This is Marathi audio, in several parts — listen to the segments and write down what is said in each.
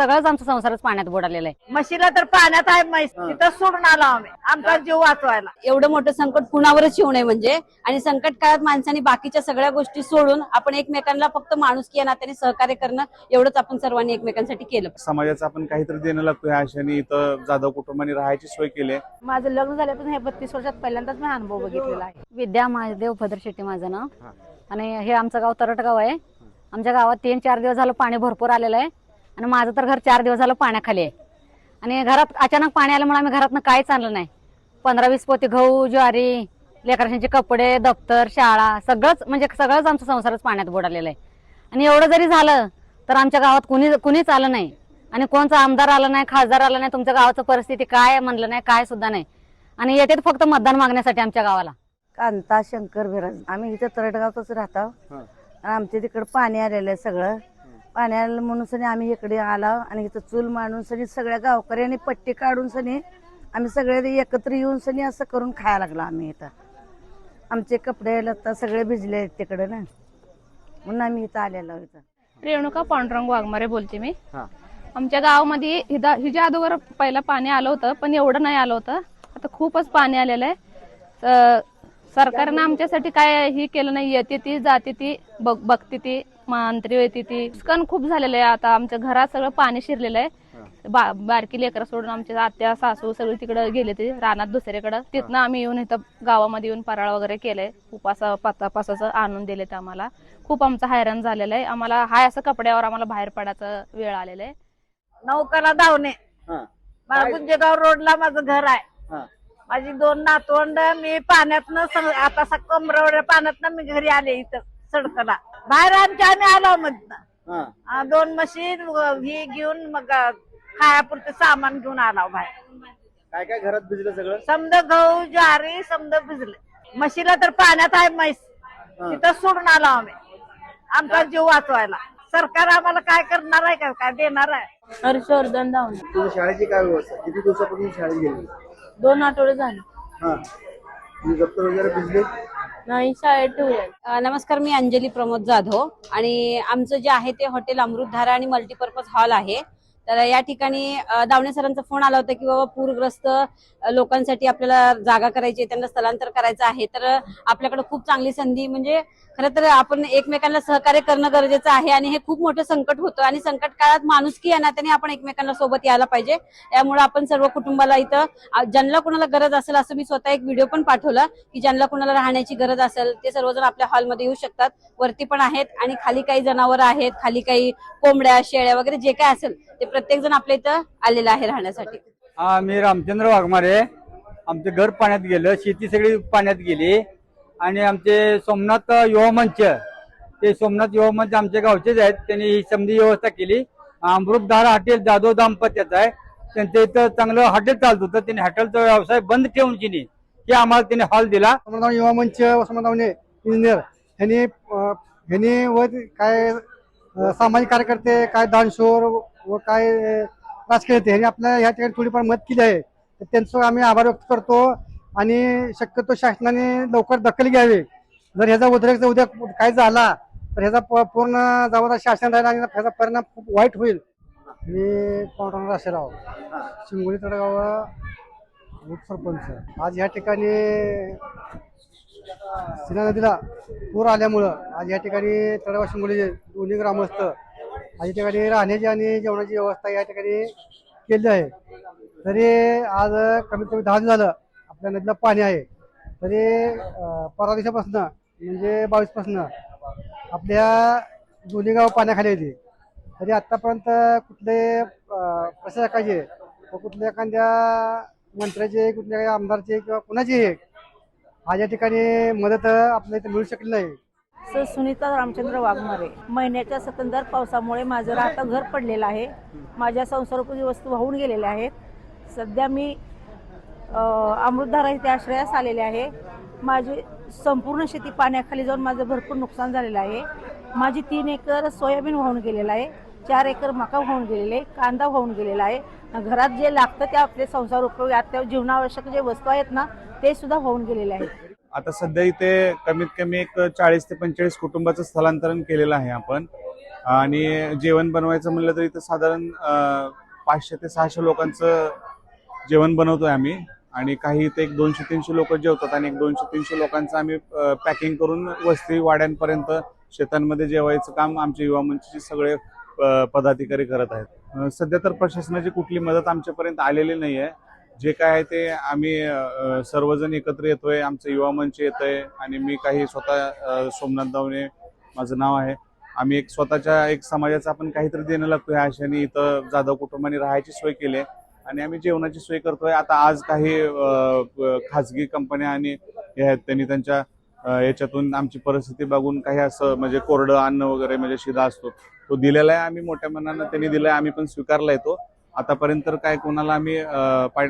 सगळंच आमचा संसारच पाण्यात बुडालेला आहे. म्हशीला तर पाण्यात आहे म्हैस. तिथं सोडून आलो आम्ही. आमचा जीव वाचवायला. एवढं मोठं संकट कुणावरच येऊ नये म्हणजे. आणि संकट काळात माणसांनी बाकीच्या सगळ्या गोष्टी सोडून आपण एकमेकांना फक्त माणुसकी या नात्याने सहकार्य करणं एवढंच आपण सर्वांनी एकमेकांसाठी केलं. समाजाचं आपण काहीतरी देणं लागतो ह्या आशेने. इथं जाधव कुटुंबाने राहायची सोय केली आहे. माझं लग्न झाल्यापासून हे बत्तीस वर्षात पहिल्यांदाच मी अनुभव बघितलेला आहे. विद्या महादेव भद्र शेट्टी माझं नाव. हा. आणि हे आमचं गाव तरटगाव आहे. आमच्या गावात तीन चार दिवस झालं पाणी भरपूर आलेलं आहे. आणि माझं तर घर चार दिवस झालं पाण्याखाली आहे. आणि घरात अचानक पाणी आल्यामुळे आम्ही घरातनं काहीच आणलं नाही. पंधरा वीस पोती गहू ज्वारी लेकरांचे कपडे दप्तर शाळा सगळंच म्हणजे सगळंच आमचा संसारच पाण्यात बुडालेला आहे. आणि एवढं जरी झालं तर आमच्या गावात कुणी कुणीच आलं नाही. आणि कोणचा आमदार आला नाही खासदार आला नाही तुमच्या गावाचं परिस्थिती काय आहे म्हणलं नाही काय सुद्धा नाही. आणि येतात फक्त मतदान मागण्यासाठी आमच्या गावाला. कांता शंकर बिराज आम्ही इथे तरटगावच राहतो. हा. आणि आमच्या तिकडे पाणी आलेलं आहे सगळं. पाणी आलेलं म्हणून सनी आम्ही इकडे आला आणि इथं चूल मांडून सनी सगळ्या गावकऱ्यांनी पट्टी काढून सनी आम्ही सगळे एकत्र येऊन सनी असं करून खायला लागलो आम्ही इथं. आमचे कपडे लत्ता सगळे भिजले आहेत तिकडे ना. म्हणून आम्ही इथं आलेलो इथं. रेणुका पांडुरंग वाघमारे बोलते मी. हा. आमच्या गावामध्ये हिदा हिच्या अगोदर पहिला पाणी आलं होतं पण एवढं नाही आलं होतं. आता खूपच पाणी आलेलं आहे. तर सरकारनं आमच्यासाठी काय ही केलं नाही येते ती जाते ती बघ बघते ती मंत्री येते ती. नुकसान खूप झालेलं आहे आता. आमच्या घरात सगळं पाणी शिरलेलं आहे. बा बारकी लेकरं सोडून आमच्या आत्या सासू सगळे तिकडे गेले ते रानात दुसरीकडं. तिथनं आम्ही येऊन इथं गावामध्ये येऊन फराळ वगैरे केलंय. उपासा पातापासाचं आणून दिले ते आम्हाला. खूप आमचं हैराण झालेलं आहे. आम्हाला हाय असं कपड्यावर आम्हाला बाहेर पडायचं वेळ आलेला आहे. नौकाला धावणे. हा. गुंजेगाव रोडला माझं घर आहे. माझी दोन नातवंड मी पाण्यातनं आता कमरवड्या पाण्यातनं मी घरी आले इथं सडकला. बाहेर आमच्या आम्ही आलो मधनं. हा. दोन मशीन व- ही घेऊन मग खायापुरते सामान घेऊन आला बाहेर. काय काय घरात भिजलं सगळं? समद गहू ज्वारी समद भिजले. म्हशीला तर पाण्यात आहे म्हैस. तिथं सोडून आलो आम्ही. आमचा जीव वाचवायला. सरकार आम्हाला काय करणार आहे का? काय देणार आहे? हर्षवर्धन धावणे. तुझ्या शाळेची काय व्यवस्था? किती दिवसापासून शाळेत गेली? दोन आठवडे झाले. हा. दप्तर वगैरे भिजले? नाही शाळेत ठेवले अ, नमस्कार मी अंजली प्रमोद जाधव आणि आमचं जे आहे ते हॉटेल अमृतधारा आणि मल्टीपर्पज हॉल आहे. तर या ठिकाणी अ, दावणे सरांचा फोन आला होता की बाबा पूरग्रस्त लोकांसाठी आपल्याला जागा करायची आहे, त्यांना स्थलांतर करायचं आहे तर आपल्याकडे खूप चांगली संधी म्हणजे खरं तर आपण एकमेकांना सहकार्य करणं गरजेचं आहे आणि हे खूप मोठं संकट होतं. आणि संकट काळात माणुसकी या नात्याने आपण एकमेकांना सोबत यायला पाहिजे. त्यामुळे आपण सर्व कुटुंबाला इथं ज्यांना कोणाला गरज असेल असं मी स्वतः एक व्हिडिओ पण पाठवला की ज्यांना कोणाला राहण्याची गरज असेल ते सर्वजण आपल्या हॉलमध्ये येऊ शकतात. वरती पण आहेत आणि खाली काही जनावर आहेत खाली काही कोंबड्या शेळ्या वगैरे जे काय असेल ते प्रत्येक जण आपल्या इथं आलेलं आहे राहण्यासाठी. हा मी रामचंद्र वाघमारे. आमचं घर पाण्यात गेलं शेती सगळी पाण्यात गेली. आणि आमचे सोमनाथ युवा मंच ते सोमनाथ युवा मंच आमच्या गावचेच आहेत. त्यांनी ही समधी व्यवस्था केली. अमृतधार हॉटेल जाधव दाम्पत्याचं आहे. त्यांचं इथं चांगलं हॉटेल चालत होतं. त्यांनी हॉटेलचा व्यवसाय बंद ठेवून केली. हे आम्हाला त्यांनी हॉल दिला. युवामंच युवा मंच इंजिनियर ह्यांनी ह्यांनी व काय सामाजिक कार्यकर्ते काय दानशोर व काय त्रास राजकीय नेते ह्यांनी आपल्या ह्या ठिकाणी थोडीफार मदत केली आहे. तर त्यांचं आम्ही आभार व्यक्त करतो आणि शक्यतो शासनाने लवकर दखल घ्यावी. जर ह्याचा उद्रेक जर उद्या काय झाला तर ह्याचा प- पूर्ण जबाबदार शासन राहील आणि ह्याचा परिणाम खूप वाईट होईल. मी पावडर असे राव. शिंगोली तडगाव उपसरपंच आज या ठिकाणी सिना नदीला पूर आल्यामुळं आज या ठिकाणी तडगाव शिंगोली दोन्ही ग्रामस्थ या ठिकाणी राहण्याची आणि जेवणाची व्यवस्था या ठिकाणी केली आहे. तरी आज कमीत कमी दहा झालं आपल्या नदीला पाणी आहे. तरी अं, परवा म्हणजे बावीसपासनं आपल्या दोन्ही गाव पाण्याखाली येते तरी आत्तापर्यंत कुठले प्रशासकाचे व कुठल्या एखाद्या मंत्र्याचे कुठल्या आमदारचे किंवा कुणाचे आज या ठिकाणी मदत आपल्या इथे मिळू शकली नाही. सर सुनीता रामचंद्र वाघमारे. महिन्याच्या सतंदर पावसामुळे माझं राहतं घर पडलेलं आहे. माझ्या संसारोपयोगी वस्तू वाहून गेलेल्या आहेत. सध्या मी अमृतधारा इथे आश्रयास आलेले आहे. माझी संपूर्ण शेती पाण्याखाली जाऊन माझं भरपूर नुकसान झालेलं आहे. माझी तीन एकर सोयाबीन वाहून गेलेलं आहे. चार एकर मका वाहून गेलेले आहे. कांदा वाहून गेलेला आहे. घरात जे लागतं त्या आपले संसार उपयोगी आता जीवनावश्यक जे वस्तू आहेत ना ते सुद्धा वाहून गेलेले आहेत. आता सध्या इथे कमीत कमी एक चाळीस ते पंचेचाळीस कुटुंबाचं स्थलांतरण केलेलं आहे आपण. आणि जेवण बनवायचं म्हणलं तर इथं साधारण पाचशे ते सहाशे लोकांचं जेवण बनवतोय आम्ही. आणि काही इथे एक दोनशे तीनशे लोक जेवतात आणि एक दोनशे तीनशे लोकांचं आम्ही पॅकिंग करून वस्ती वाड्यांपर्यंत शेतांमध्ये जेवायचं काम आमचे युवा मंचचे सगळे पदाधिकारी करत आहेत. सध्या तर प्रशासनाची कुठली मदत आमच्यापर्यंत आलेली नाही आहे जे काय आहे ते आम्ही सर्वजण एकत्र येतोय आमचं युवा मंच येत आहे आणि मी काही स्वतः सोमनाथ दावणे माझं नाव आहे. आम्ही एक स्वतःच्या एक समाजाचं आपण काहीतरी देणं लागतो ह्या आशाने इथं जाधव कुटुंबाने राहायची सोय केली आहे आणि आम्ही जेवणाची सोय करतोय. आता आज काही खाजगी कंपन्या आणि हे आहेत त्यांनी त्यांच्या याच्यातून आमची परिस्थिती बघून काही असं म्हणजे कोरडं अन्न वगैरे म्हणजे शिधा असतो तो दिलेला आहे. आम्ही मोठ्या मनानं त्यांनी दिलाय आम्ही पण स्वीकारलाय तो. आतापर्यंत तर काय कोणाला आम्ही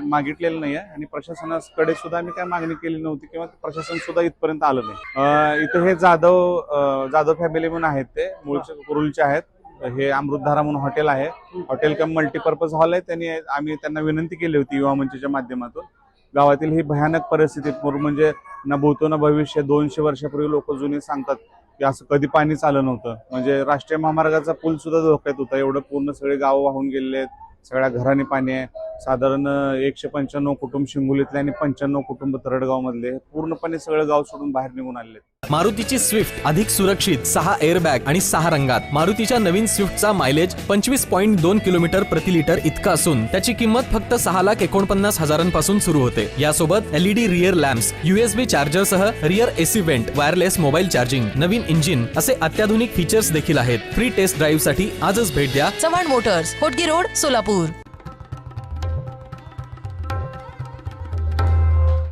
मागितलेलं नाही आहे आणि प्रशासनाकडे सुद्धा आम्ही काय मागणी केली नव्हती किंवा प्रशासन सुद्धा इथपर्यंत आलं नाही. इथं हे जाधव जाधव फॅमिली म्हणून आहेत ते. मूळचे कुरुलचे आहेत. हे अमृतधारा म्हणून हॉटेल आहे. हॉटेल कम मल्टीपर्पज हॉल आहे. त्यांनी आम्ही त्यांना विनंती केली होती युवा मंचच्या माध्यमातून. गावातील ही भयानक परिस्थिती म्हणजे ना भूतो ना भविष्य दोनशे वर्षापूर्वी लोक जुने सांगतात की असं कधी पाणीच आलं नव्हतं. म्हणजे राष्ट्रीय महामार्गाचा पूल सुद्धा धोक्यात होता. एवढं पूर्ण सगळे गावं वाहून गेलेले आहेत. सगळ्या घराने पाणी आहे. साधारण एकशे पंच्याण्णव कुटुंब शिंगोलीतले आणि पंच्याण्णव कुटुंब तरडगाव मधले पूर्णपणे सगळं गाव सोडून बाहेर निघून आहेत. मारुतीची स्विफ्ट अधिक सुरक्षित सहा एअरबॅग आणि सहा रंगात. मारुतीच्या नवीन स्विफ्टचा मायलेज पंचवीस पॉईंट दोन किलोमीटर प्रति लिटर इतका असून त्याची किंमत फक्त सहा लाख एकोणपन्नास हजारांपासून सुरू होते. यासोबत LED rear lamps USB चार्जरसह rear AC vent wireless mobile charging नवीन इंजिन असे अत्याधुनिक फीचर्स देखील आहेत. फ्री टेस्ट ड्राईव्हसाठी आजच भेट द्या. Chavan motors Hotgi road Solapur.